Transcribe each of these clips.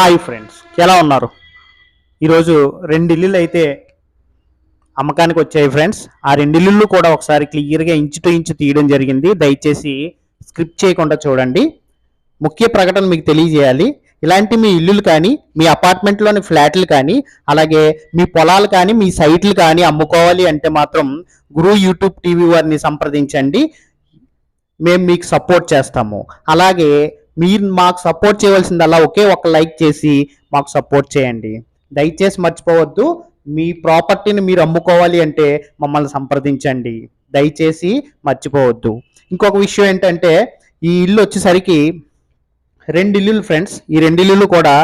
Hi friends ఎలా ఉన్నారు? ఈరోజు రెండు ఇల్లులు అయితే అమ్మకానికి వచ్చాయి ఫ్రెండ్స్. ఆ రెండు ఇల్లులు కూడా ఒకసారి క్లియర్గా ఇంచు టు ఇంచు తీయడం జరిగింది. దయచేసి స్క్రిప్ట్ చేయకుండా చూడండి. ముఖ్య ప్రకటన మీకు తెలియజేయాలి. ఇలాంటి మీ ఇల్లులు కానీ మీ అపార్ట్మెంట్లోని ఫ్లాట్లు కానీ అలాగే మీ పొలాలు కానీ మీ సైట్లు కానీ అమ్ముకోవాలి అంటే మాత్రం గురు యూట్యూబ్ టీవీ వారిని సంప్రదించండి. మేము మీకు సపోర్ట్ చేస్తాము. అలాగే మీరు మాకు సపోర్ట్ చేయవలసిందల్లా ఒకే ఒక లైక్ చేసి మాకు సపోర్ట్ చేయండి. దయచేసి మర్చిపోవద్దు. మీ ప్రాపర్టీని మీరు అమ్ముకోవాలి అంటే మమ్మల్ని సంప్రదించండి. దయచేసి మర్చిపోవద్దు. ఇంకొక విషయం ఏంటంటే ఈ ఇల్లు వచ్చేసరికి రెండు ఇల్లులు ఫ్రెండ్స్ ఈ రెండు ఇల్లులు కూడా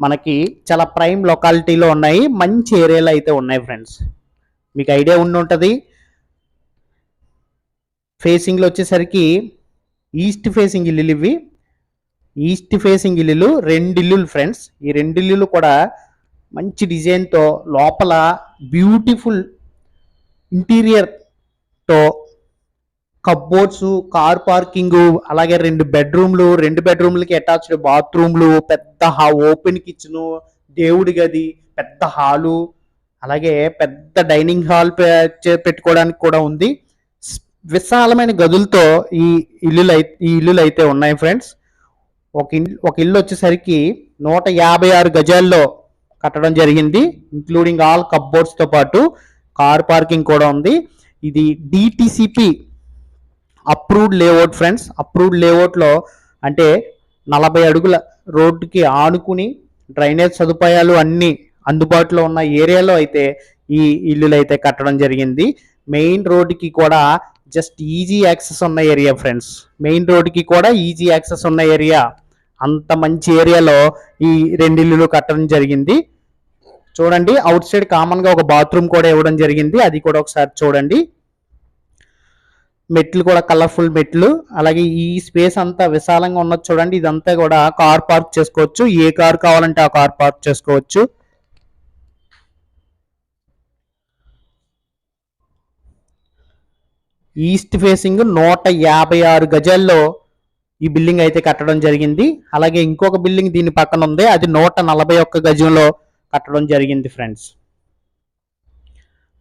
మనకి చాలా ప్రైమ్ లొకాలిటీలో ఉన్నాయి. మంచి ఏరియాలో అయితే ఉన్నాయి ఫ్రెండ్స్ మీకు ఐడియా ఉండి ఉంటుంది. ఫేసింగ్లో వచ్చేసరికి ఈస్ట్ ఫేసింగ్ ఇల్లులు ఇవి. ఈస్ట్ ఫేసింగ్ ఇల్లులు రెండు ఇల్లులు ఫ్రెండ్స్. ఈ రెండు ఇల్లులు కూడా మంచి డిజైన్తో లోపల బ్యూటిఫుల్ ఇంటీరియర్తో కబ్బోర్డ్స్ కార్ పార్కింగ్ అలాగే రెండు బెడ్రూమ్లు రెండు బెడ్రూమ్లకి అటాచ్డ్ బాత్రూమ్లు పెద్ద హా ఓపెన్ కిచెన్ దేవుడి గది పెద్ద హాలు అలాగే పెద్ద డైనింగ్ హాల్ పెట్టుకోవడానికి కూడా ఉంది. విశాలమైన గదులతో ఈ ఇల్లులు ఈ ఇల్లులు అయితే ఉన్నాయి ఫ్రెండ్స్. ఒక ఇల్లు ఒక ఇల్లు వచ్చేసరికి నూట యాభై ఆరు గజాల్లో కట్టడం జరిగింది ఇంక్లూడింగ్ ఆల్ కబ్బోర్డ్స్తో పాటు కార్ పార్కింగ్ కూడా ఉంది. ఇది DTCP approved layout friends approved లేఅవుట్లో అంటే నలభై అడుగుల రోడ్డుకి ఆనుకుని డ్రైనేజ్ సదుపాయాలు అన్నీ అందుబాటులో ఉన్న ఏరియాలో అయితే ఈ ఇల్లులు అయితే కట్టడం జరిగింది. మెయిన్ రోడ్డుకి కూడా జస్ట్ ఈజీ యాక్సెస్ ఉన్న ఏరియా ఫ్రెండ్స్ మెయిన్ రోడ్కి కూడా ఈజీ యాక్సెస్ ఉన్న ఏరియా అంత మంచి ఏరియాలో ఈ రెండు ఇల్లులు కట్టడం జరిగింది. చూడండి అవుట్ సైడ్ కామన్గా ఒక బాత్రూమ్ కూడా ఇవ్వడం జరిగింది. అది కూడా ఒకసారి చూడండి. మెట్లు కూడా కలర్ఫుల్ మెట్లు. అలాగే ఈ స్పేస్ అంతా విశాలంగా ఉన్నది చూడండి. ఇదంతా కూడా కార్ పార్క్ చేసుకోవచ్చు. ఏ కార్ కావాలంటే ఆ కార్ పార్క్ చేసుకోవచ్చు. ఈస్ట్ ఫేసింగ్ నూట యాభై ఆరు గజాల్లో ఈ బిల్డింగ్ అయితే కట్టడం జరిగింది. అలాగే ఇంకొక బిల్డింగ్ దీని పక్కన ఉంది. అది నూట నలభై ఒక్క గజంలో కట్టడం జరిగింది ఫ్రెండ్స్.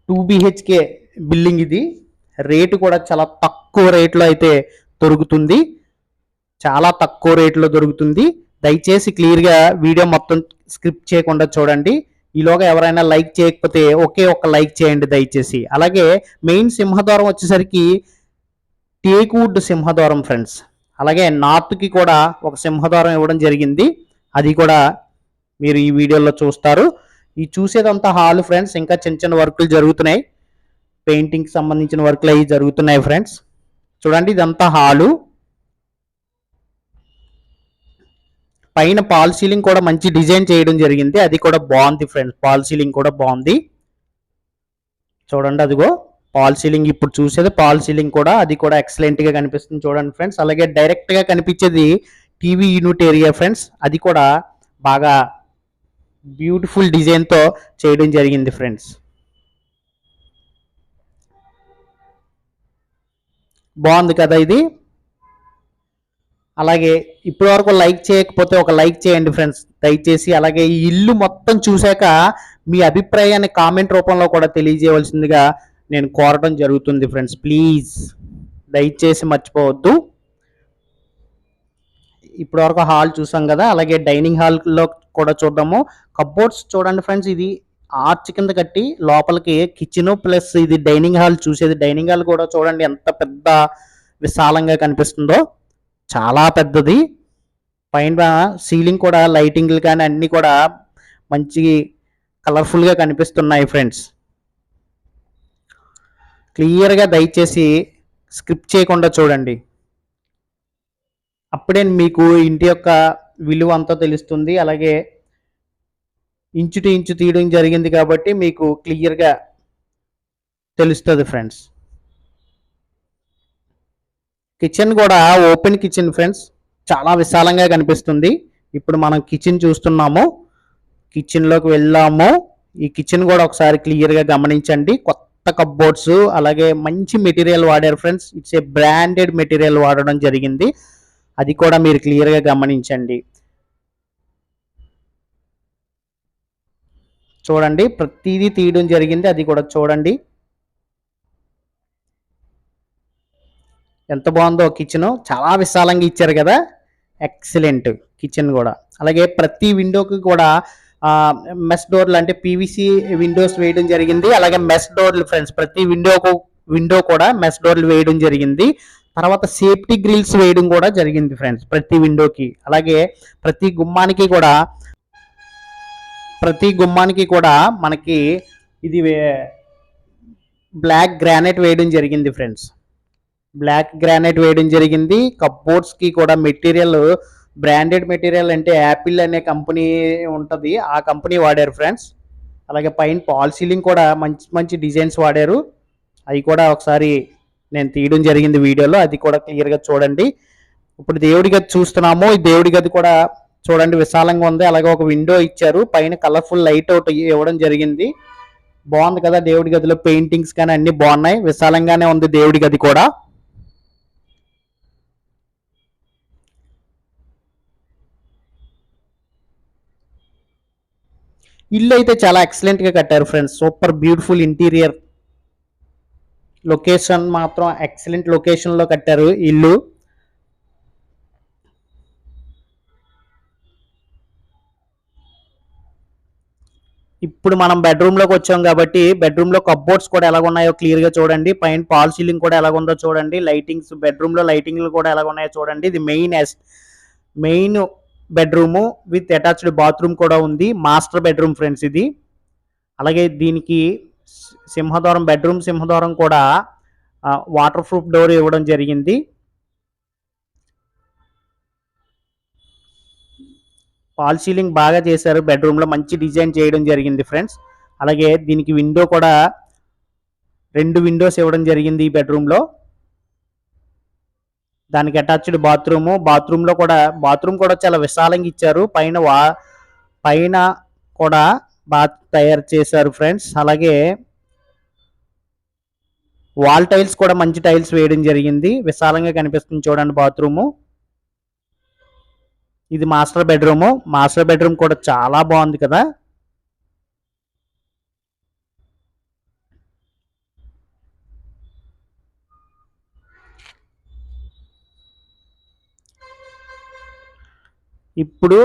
టూ బిహెచ్కే బిల్డింగ్ ఇది. రేటు కూడా చాలా తక్కువ రేట్లో అయితే దొరుకుతుంది. చాలా తక్కువ రేట్లో దొరుకుతుంది. దయచేసి క్లియర్గా వీడియో మొత్తం స్క్రిప్ట్ చేయకుండా చూడండి. ఈలోగా ఎవరైనా లైక్ చేయకపోతే ఒకే ఒక్క లైక్ చేయండి దయచేసి. అలాగే మెయిన్ సింహద్వారం వచ్చేసరికి టేక్వుడ్ సింహద్వారం ఫ్రెండ్స్. అలాగే నార్త్కి కూడా ఒక సింహద్వారం ఇవ్వడం జరిగింది. అది కూడా మీరు ఈ వీడియోలో చూస్తారు. ఈ చూసేదంతా హాల్ ఫ్రెండ్స్ ఇంకా చిన్న చిన్న వర్కులు జరుగుతున్నాయి. పెయింటింగ్ సంబంధించిన వర్క్లు అవి జరుగుతున్నాయి ఫ్రెండ్స్. చూడండి ఇదంతా హాలు. పైన పాల్ సీలింగ్ కూడా మంచి డిజైన్ చేయడం జరిగింది. అది కూడా బాగుంది ఫ్రెండ్స్. పాల్ సీలింగ్ కూడా బాగుంది. చూడండి అదిగో. పాల్ సీలింగ్ ఇప్పుడు చూసేది. పాల్ సీలింగ్ కూడా అది కూడా ఎక్సలెంట్గా కనిపిస్తుంది చూడండి ఫ్రెండ్స్. అలాగే డైరెక్ట్గా కనిపించేది టీవీ యూనిట్ ఏరియా ఫ్రెండ్స్. అది కూడా బాగా బ్యూటిఫుల్ డిజైన్తో చేయడం జరిగింది ఫ్రెండ్స్. బాగుంది కదా ఇది? అలాగే ఇప్పటి వరకు లైక్ చేయకపోతే ఒక లైక్ చేయండి ఫ్రెండ్స్. దయచేసి అలాగే ఈ ఇల్లు మొత్తం చూశాక మీ అభిప్రాయాన్ని కామెంట్ రూపంలో కూడా తెలియజేయవలసిందిగా నేను కోరడం జరుగుతుంది ఫ్రెండ్స్. ప్లీజ్ దయచేసి మర్చిపోవద్దు. ఇప్పటి వరకు హాల్ చూసాం కదా అలాగే డైనింగ్ హాల్లో కూడా చూద్దాము. కబోర్డ్స్ చూడండి ఫ్రెండ్స్ ఇది ఆర్చ్ కింద కట్టి లోపలికి కిచెన్ ప్లస్ ఇది డైనింగ్ హాల్ చూసేది. డైనింగ్ హాల్ కూడా చూడండి ఎంత పెద్ద విశాలంగా కనిపిస్తుందో. చాలా పెద్దది. పైన సీలింగ్ కూడా లైటింగ్లు కానీ అన్నీ కూడా మంచి కలర్ఫుల్గా కనిపిస్తున్నాయి ఫ్రెండ్స్. క్లియర్గా దయచేసి స్క్రిప్ట్ చేయకుండా చూడండి. అప్పుడే మీకు ఇంటి యొక్క విలువ అంతా తెలుస్తుంది. అలాగే ఇంచు టు ఇంచు తీయడం జరిగింది కాబట్టి మీకు క్లియర్గా తెలుస్తుంది ఫ్రెండ్స్. కిచెన్ కూడా ఓపెన్ కిచెన్ ఫ్రెండ్స్. చాలా విశాలంగా కనిపిస్తుంది. ఇప్పుడు మనం కిచెన్ చూస్తున్నాము. కిచెన్లోకి వెళ్ళాము. ఈ కిచెన్ కూడా ఒకసారి క్లియర్గా గమనించండి. కొత్త కబ్బోర్డ్స్ అలాగే మంచి మెటీరియల్ వాడారు friends. It's a branded material వాడడం జరిగింది. అది కూడా మీరు క్లియర్గా గమనించండి. చూడండి. ప్రతిదీ తీయడం జరిగింది. అది కూడా చూడండి. ఎంత బాగుందో కిచెన్ చాలా విశాలంగా ఇచ్చారు కదా. ఎక్సలెంట్ కిచెన్ కూడా. అలాగే ప్రతి విండోకి కూడా మెస్ డోర్లు అంటే పీవీసీ విండోస్ వేయడం జరిగింది. అలాగే మెస్ డోర్లు ఫ్రెండ్స్ ప్రతి విండోకు విండో కూడా మెస్ డోర్లు వేయడం జరిగింది. తర్వాత సేఫ్టీ గ్రిల్స్ వేయడం కూడా జరిగింది ఫ్రెండ్స్ ప్రతి విండోకి అలాగే ప్రతి గుమ్మానికి కూడా ప్రతి గుమ్మానికి కూడా మనకి ఇది బ్లాక్ గ్రానైట్ వేయడం జరిగింది ఫ్రెండ్స్ బ్లాక్ గ్రానైట్ వేయడం జరిగింది. కప్బోర్డ్స్కి కూడా మెటీరియల్ బ్రాండెడ్ మెటీరియల్ అంటే యాపిల్ అనే కంపెనీ ఉంటుంది. ఆ కంపెనీ వాడారు ఫ్రెండ్స్. అలాగే పైన పాల్ సీలింగ్ కూడా మంచి మంచి డిజైన్స్ వాడారు. అవి కూడా ఒకసారి నేను తీయడం జరిగింది వీడియోలో. అది కూడా క్లియర్గా చూడండి. ఇప్పుడు దేవుడి గది చూస్తున్నాము. ఈ దేవుడి గది కూడా చూడండి విశాలంగా ఉంది. అలాగే ఒక విండో ఇచ్చారు. పైన కలర్ఫుల్ లైట్ అవుట్ ఇవ్వడం జరిగింది. బాగుంది కదా దేవుడి గదిలో పెయింటింగ్స్ కానీ అన్ని బాగున్నాయి. విశాలంగానే ఉంది దేవుడి గది కూడా. ఇల్లు అయితే చాలా ఎక్సలెంట్గా కట్టారు friends super beautiful interior location మాత్రం ఎక్సలెంట్ లొకేషన్లో కట్టారు ఇల్లు. ఇప్పుడు మనం బెడ్రూమ్లోకి వచ్చాం కాబట్టి బెడ్రూమ్లో కబ్బోర్డ్స్ కప్బోర్డ్స్ కూడా ఎలా ఉన్నాయో క్లియర్గా చూడండి. పైన పాల్ సీలింగ్ కూడా ఎలా ఉందో చూడండి లైటింగ్స్ బెడ్రూమ్లో లైటింగ్లు కూడా ఎలా ఉన్నాయో చూడండి. ఇది main main bedroom with attached bathroom కూడా ఉంది. మాస్టర్ బెడ్రూమ్ ఫ్రెండ్స్ ఇది. అలాగే దీనికి సింహద్వారం బెడ్రూమ్ సింహద్వారం కూడా వాటర్ ప్రూఫ్ డోర్ ఇవ్వడం జరిగింది. పాల్ సీలింగ్ బాగా చేశారు. బెడ్రూమ్లో మంచి డిజైన్ చేయడం జరిగింది ఫ్రెండ్స్. అలాగే దీనికి విండో కూడా రెండు విండోస్ ఇవ్వడం జరిగింది ఈ బెడ్రూమ్లో. దానికి అటాచ్డ్ బాత్రూమ్. బాత్రూంలో కూడా బాత్రూమ్ కూడా చాలా విశాలంగా ఇచ్చారు. పైన వా పైన కూడా బాత్ తయారు చేశారు ఫ్రెండ్స్. అలాగే వాల్ టైల్స్ కూడా మంచి టైల్స్ వేయడం జరిగింది. విశాలంగా కనిపిస్తుంది చూడండి బాత్రూము. ఇది మాస్టర్ బెడ్రూమ్. మాస్టర్ బెడ్రూమ్ కూడా చాలా బాగుంది కదా. ఇప్పుడు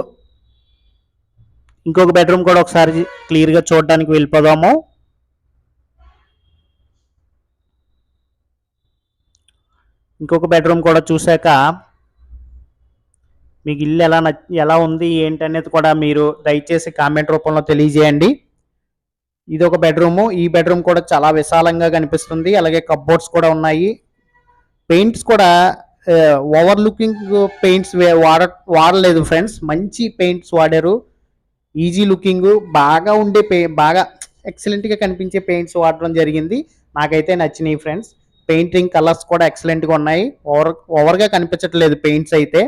ఇంకొక బెడ్రూమ్ కూడా ఒకసారి క్లియర్గా చూడడానికి వెళ్ళిపోదాము. ఇంకొక బెడ్రూమ్ కూడా చూశాక మీకు ఇల్లు ఎలా ఎలా ఉంది ఏంటి అనేది కూడా మీరు దయచేసి కామెంట్ రూపంలో తెలియజేయండి. ఇది ఒక బెడ్రూము ఈ బెడ్రూమ్ కూడా చాలా విశాలంగా కనిపిస్తుంది. అలాగే కప్బోర్డ్స్ కూడా ఉన్నాయి. పెయింట్స్ కూడా ఓవర్ లుకింగ్ పెయింట్స్ వాడ వాడలేదు ఫ్రెండ్స్ మంచి పెయింట్స్ వాడారు. ఈజీ లుకింగ్ బాగా ఉండే పే బాగా ఎక్సలెంట్గా కనిపించే పెయింట్స్ వాడడం జరిగింది. నాకైతే నచ్చినాయి ఫ్రెండ్స్ పెయింటింగ్ కలర్స్ కూడా ఎక్సలెంట్గా ఉన్నాయి. ఓవర్ ఓవర్గా కనిపించట్లేదు పెయింట్స్ అయితే.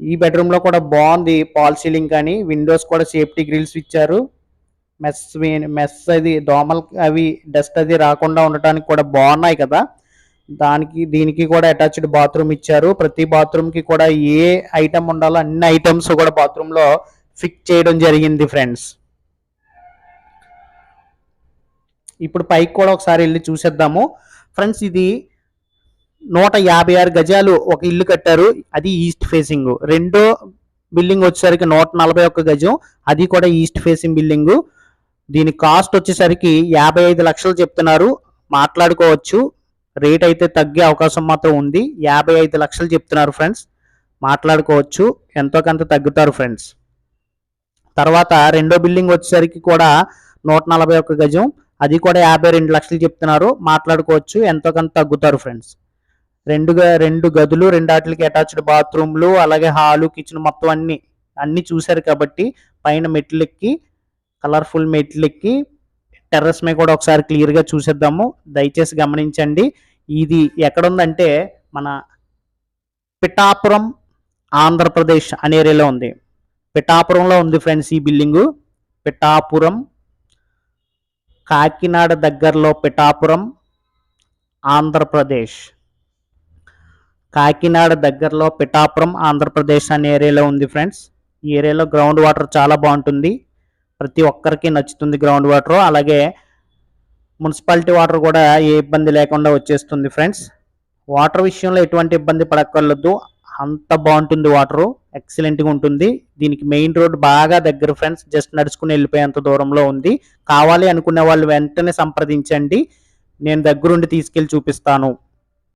ఈ బెడ్రూమ్లో కూడా బాగుంది పాల్ సీలింగ్ కానీ. విండోస్ కూడా సేఫ్టీ గ్రిల్స్ ఇచ్చారు. మెస్ మెస్ అది దోమలు అవి డస్ట్ అది రాకుండా ఉండటానికి కూడా బాగున్నాయి కదా. దానికి దీనికి కూడా అటాచ్డ్ బాత్రూమ్ ఇచ్చారు. ప్రతి బాత్రూమ్కి కూడా ఏ ఐటమ్ ఉండాలో అన్ని ఐటమ్స్ కూడా బాత్రూమ్లో ఫిక్స్ చేయడం జరిగింది ఫ్రెండ్స్ ఇప్పుడు పైకి కూడా ఒకసారి వెళ్ళి చూసేద్దాము. ఫ్రెండ్స్ ఇది నూట యాభై ఆరు గజాలు ఒక ఇల్లు కట్టారు. అది ఈస్ట్ ఫేసింగ్ రెండో బిల్డింగ్ వచ్చేసరికి నూట నలభై ఒక్క గజం. అది కూడా ఈస్ట్ ఫేసింగ్ బిల్డింగ్ దీని కాస్ట్ వచ్చేసరికి యాభై ఐదు లక్షలు చెప్తున్నారు. మాట్లాడుకోవచ్చు. రేట్ అయితే తగ్గే అవకాశం మాత్రం ఉంది. యాభై ఐదు లక్షలు చెప్తున్నారు ఫ్రెండ్స్. మాట్లాడుకోవచ్చు. ఎంతో కొంత తగ్గుతారు ఫ్రెండ్స్. తర్వాత రెండో బిల్డింగ్ వచ్చేసరికి కూడా నూట నలభై ఒక్క గజం. అది కూడా యాభై రెండు లక్షలు చెప్తున్నారు. మాట్లాడుకోవచ్చు. ఎంతో కొంత తగ్గుతారు ఫ్రెండ్స్. రెండు గ- రెండు గదులు రెండు వాటికి అటాచ్డ్ బాత్రూమ్లు అలాగే హాలు కిచెన్ మొత్తం అన్ని అన్నీ చూశారు కాబట్టి పైన మెట్లు ఎక్కి కలర్ఫుల్ మెట్లు ఎక్కి టెర్రస్ మీద కూడా ఒకసారి క్లియర్గా చూసేద్దాము. దయచేసి గమనించండి. ఇది ఎక్కడుందంటే మన పిఠాపురం ఆంధ్రప్రదేశ్ అనే ఏరియాలో ఉంది. పిఠాపురంలో ఉంది ఫ్రెండ్స్ ఈ బిల్డింగు. పిఠాపురం కాకినాడ దగ్గరలో పిఠాపురం ఆంధ్రప్రదేశ్. కాకినాడ దగ్గరలో పిఠాపురం ఆంధ్రప్రదేశ్ అనే ఏరియాలో ఉంది ఫ్రెండ్స్. ఈ ఏరియాలో గ్రౌండ్ వాటర్ చాలా బాగుంటుంది. ప్రతి ఒక్కరికి నచ్చుతుంది గ్రౌండ్ వాటర్. అలాగే మున్సిపాలిటీ వాటర్ కూడా ఏ ఇబ్బంది లేకుండా వచ్చేస్తుంది ఫ్రెండ్స్. వాటర్ విషయంలో ఎటువంటి ఇబ్బంది పడక్కర్లేదు. అంత బాగుంటుంది వాటరు. ఎక్సలెంట్గా ఉంటుంది. దీనికి మెయిన్ రోడ్ బాగా దగ్గర ఫ్రెండ్స్. జస్ట్ నడుచుకుని వెళ్ళిపోయేంత దూరంలో ఉంది. కావాలి అనుకునే వాళ్ళు వెంటనే సంప్రదించండి. నేను దగ్గరుండి తీసుకెళ్ళి చూపిస్తాను.